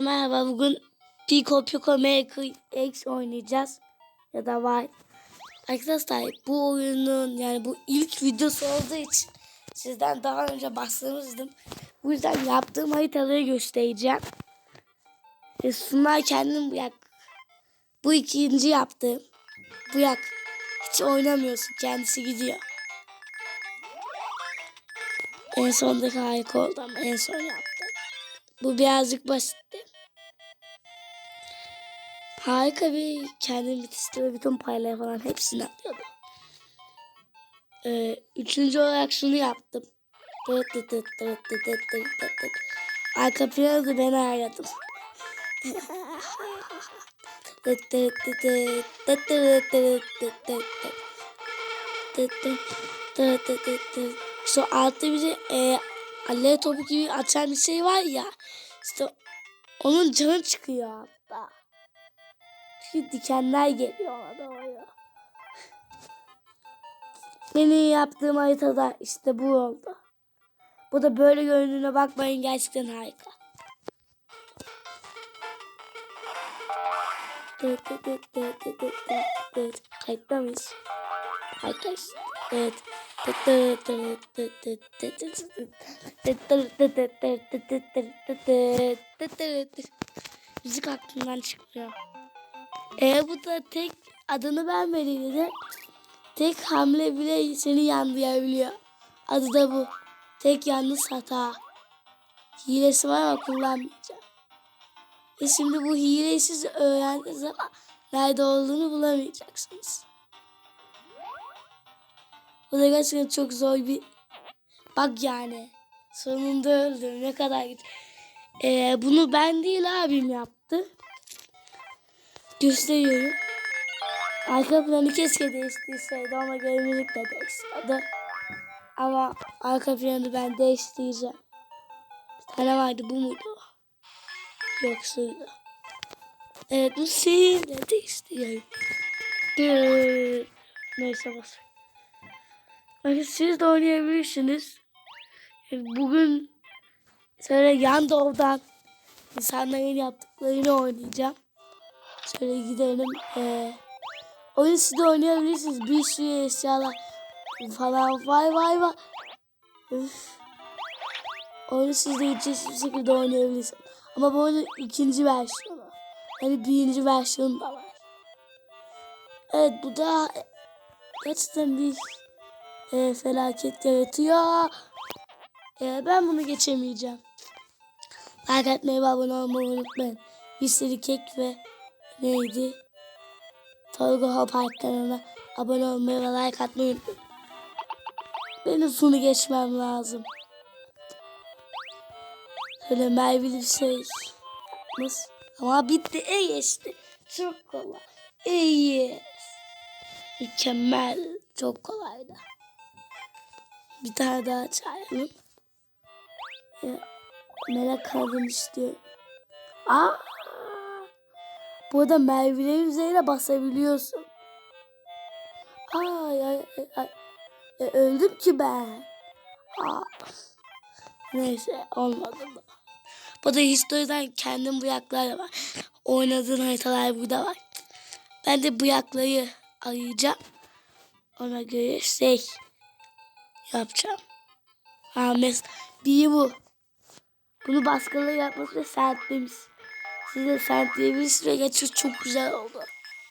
Merhaba bugün Pico Pico Maker X oynayacağız. Ya da Y. Arkadaşlar bu oyunun yani bu ilk videosu olduğu için sizden daha önce bahsetmiştim. Bu yüzden yaptığım haritaları göstereceğim. Sunay kendim bu yak. Bu ikinci yaptığım. Bu yak. Hiç oynamıyorsun. Kendisi gidiyor. En sondaki harika oldu ama en son yaptım. Bu birazcık basitti harika bir kendim bitirdim. Bütün payları falan hepsini atıyordum. Ee, üçüncü olarak şunu yaptım. Dıt dıt dıt dıt dıt dıt dıt dıt. Arka planı da beni aradım. Şu altta bir de e, alev topu gibi açan bir şey var ya. İşte onun canı çıkıyor hatta. Çünkü dikenler geliyor ona doğru. Yeni yaptığım haritada işte bu oldu. Bu da böyle göründüğüne bakmayın gerçekten harika. Müzik aklımdan çıkmıyor. E bu da tek adını vermediğinde de tek hamle bile seni yanlayabiliyor. Adı da bu. Tek yalnız hata. Hilesi var ama kullanmayacağım. E şimdi bu hileyi siz öğrendiniz ama nerede olduğunu bulamayacaksınız. Bu da gerçekten çok zor bir bak yani. Sonunda öldüm. Ne kadar git. Ee, bunu ben değil abim yaptı. Gösteriyorum. Arka planı keşke değiştirseydi ama görünürlük de değiştirdi. Ama arka planı ben değiştireceğim. Bir tane vardı bu muydu? Yok suydu. Evet bu değiştiriyorum. Dır. Neyse bas. Bakın siz de oynayabilirsiniz. Bugün şöyle yan doğudan insanların yaptıklarını oynayacağım. Şöyle gidelim. Ee, oyun siz de oynayabilirsiniz. Bir sürü eşyalar falan. Vay vay vay. Üf. Oyunu siz de ücretsiz bir şekilde oynayabilirsiniz. Ama bu oyunun ikinci versiyonu. Yani birinci versiyonu da var. Evet bu da gerçekten bir e, felaket yaratıyor. E, ben bunu geçemeyeceğim. Like atmayı ve abone olmayı unutmayın. Bir sürü kek ve neydi? Tolga Hopart kanalına abone olmayı ve like atmayı unutmayın. Benim sonu geçmem lazım. Şöyle Merve'li bir şey. Nasıl? Ama bitti. E geçti. Çok kolay. İyi. Mükemmel. Çok kolaydı. Bir tane daha çağıralım. Ya, merak kaldım istiyorum. Aa! Burada Merve'lerin üzerine basabiliyorsun. Ay ay ay. ay. E, öldüm ki ben. Aa. Neyse olmadı bu. Bu da historiden kendim bu yaklar var. Oynadığın haritalar burada var. Ben de bu yaklayı arayacağım. Ona göre şey yapacağım. Ha mesela biri bu. Bunu baskıları yapması ve sertlemiş. Siz de sertleyebilirsiniz ve gerçekten çok güzel oldu.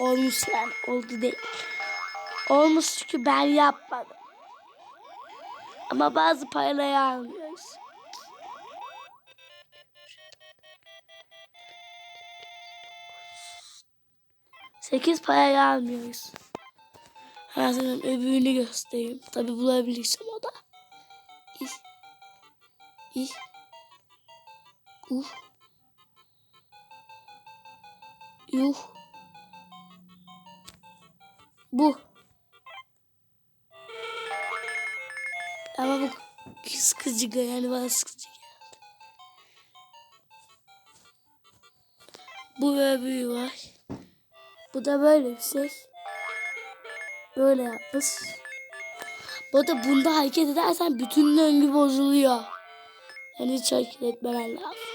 Olmuş yani. Oldu değil. Olmuş çünkü ben yapmadım. Ama bazı paraları almıyoruz. Sekiz parayı almıyoruz. Sana öbürünü göstereyim. Tabi bulabilirsem o da. İh. İh. Uh. Yuh. Bu. Ama bu sıkıcı yani bana sıkıcı geldi. Bu ve büyü var. Bu da böyle bir şey. Böyle yapmış. Bu arada bunda hareket edersen bütün döngü bozuluyor. Yani hiç hareket etmemen lazım.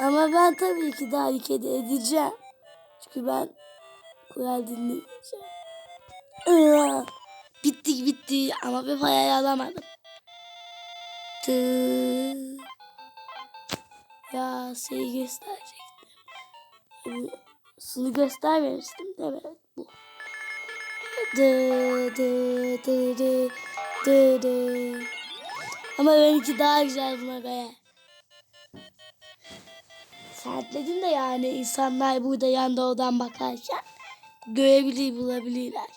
Ama ben tabii ki de hareket edeceğim. Çünkü ben kural dinleyeceğim. Bitti bitti ama bir parayı alamadım. Tı. Ya şeyi gösterecektim. Bu Sulu göstermemiştim değil mi? Evet, bu. Dı dı dı dı dı dı. Ama benimki daha güzel buna göre. Saatledim de yani insanlar burada yanda odan bakarken görebilir bulabilirler.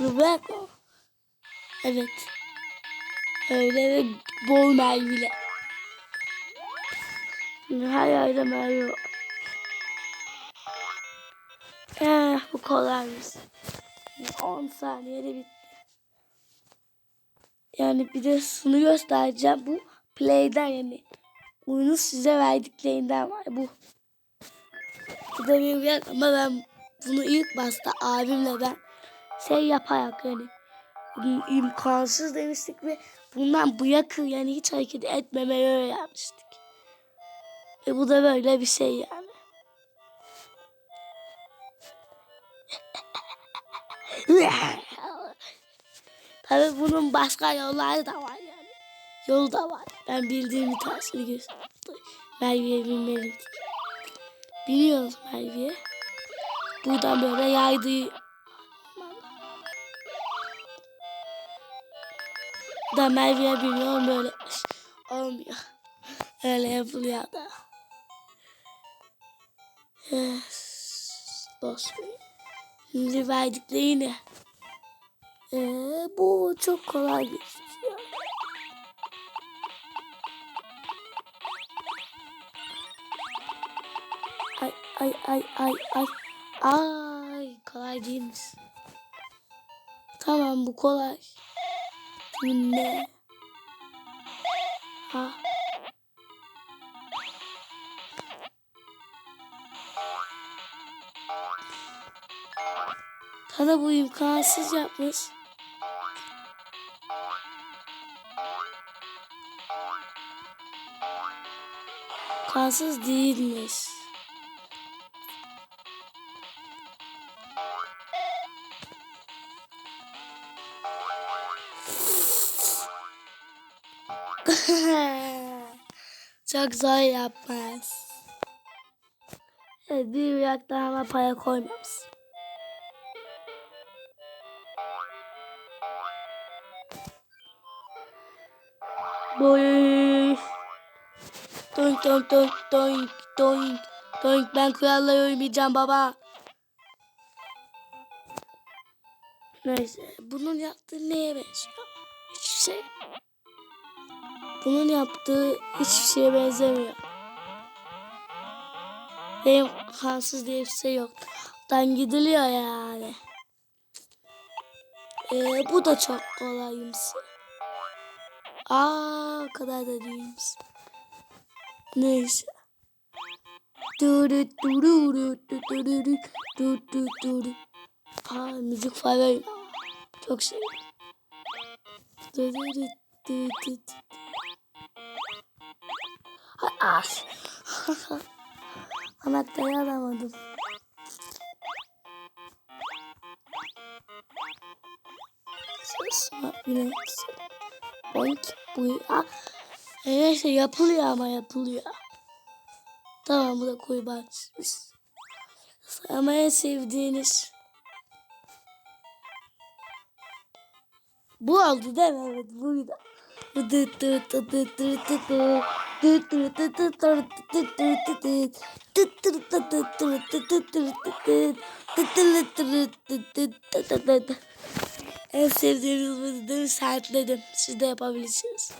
Bırak o. Evet. Öyle ve bol mermiyle. Her yerde mermi var. Eh, bu kolaymış. 10 saniyede bitti. Yani bir de şunu göstereceğim. Bu play'den yani oyunu size verdiklerinden var bu. Bu da bir yer ama ben bunu ilk başta abimle ben şey yaparak yani im- imkansız demiştik ve bundan bu yani hiç hareket etmemeyi öğrenmiştik. Ve bu da böyle bir şey yani. Başka yolları da var yani. Yol da var. Ben bildiğim bir tanesini gösterdim. Merve'ye binmeliydik. Biniyoruz Merve'ye. Buradan böyle yaydığı da Merve'ye biniyorum böyle olmuyor. Öyle yapılıyor da. Yes. Ver. Şimdi verdiklerini. Ee, bu çok kolay gözüküyor. Ay ay ay ay ay. Ay kolay değilmiş. Tamam bu kolay. Dinle. Ha. Sana bu imkansız yapmış. İmkansız değilmiş. Çok zor yapmaz. Evet, bir uyak daha ama para koymamış. Boy. Doink doink doink doink doink doink. Ben kurallara uymayacağım baba. Neyse. Bunun yaptığı neye benziyor? Hiçbir şey. Bunun yaptığı hiçbir şeye benzemiyor. Benim kansız diye bir şey yok. Dan gidiliyor yani. Ee, bu da çok kolaymış. Aa, o kadar da değilmiş. Neyse. Duru duru duru duru duru duru. Aa, müzik falan. Çok seviyorum. Duru duru duru. Ay, ah. Anahtarı alamadım. Sesma yine Boink bu ah. Neyse yapılıyor ama yapılıyor. Tamam bu da koyu. Ama en sevdiğiniz. Bu oldu değil mi? Evet buydu. En sevdiğiniz müziği saatledim. Siz de yapabilirsiniz.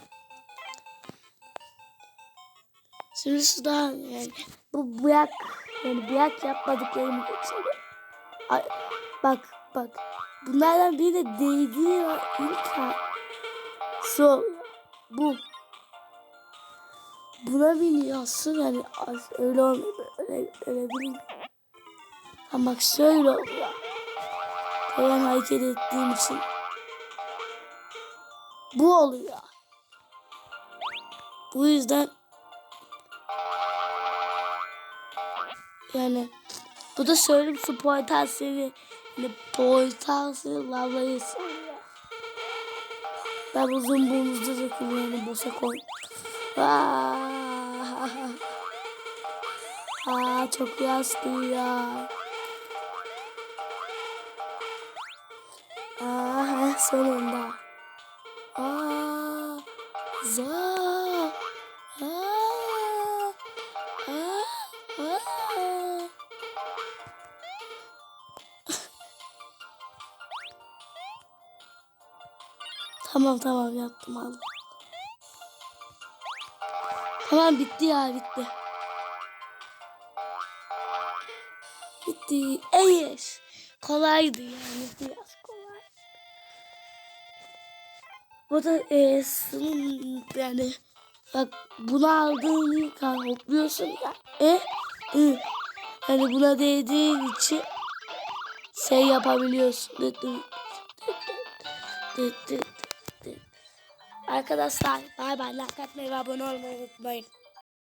Şimdi şu daha yani bu bıyak yani bıyak yapmadıklarımı geçelim. Ay, bak bak bunlardan biri de değdiği ilk ha. So bu buna biniyorsun yani az- öyle olmuyor öyle, öyle değil. Ama bak şöyle oluyor. Hemen hareket ettiğim için. Bu oluyor. Bu yüzden yani bu da söyleyeyim su potansiyeli yani potansiyeli lavayı. Ben uzun boynuzda da kullanıyorum boşa koy. Aa, Aa çok yaşlı ya. Aa sonunda. Aa za. Tamam tamam yaptım aldım. Tamam bitti ya bitti. Bitti. Evet. Kolaydı yani biraz kolay. Bu da e, sınıf yani bak bunu aldığın ilk an hopluyorsun ya. E, ı. Hani buna değdiğin için şey yapabiliyorsun. Dıt dıt dıt dıt dıt. Arkadaşlar bay bay like atmayı ve abone olmayı unutmayın.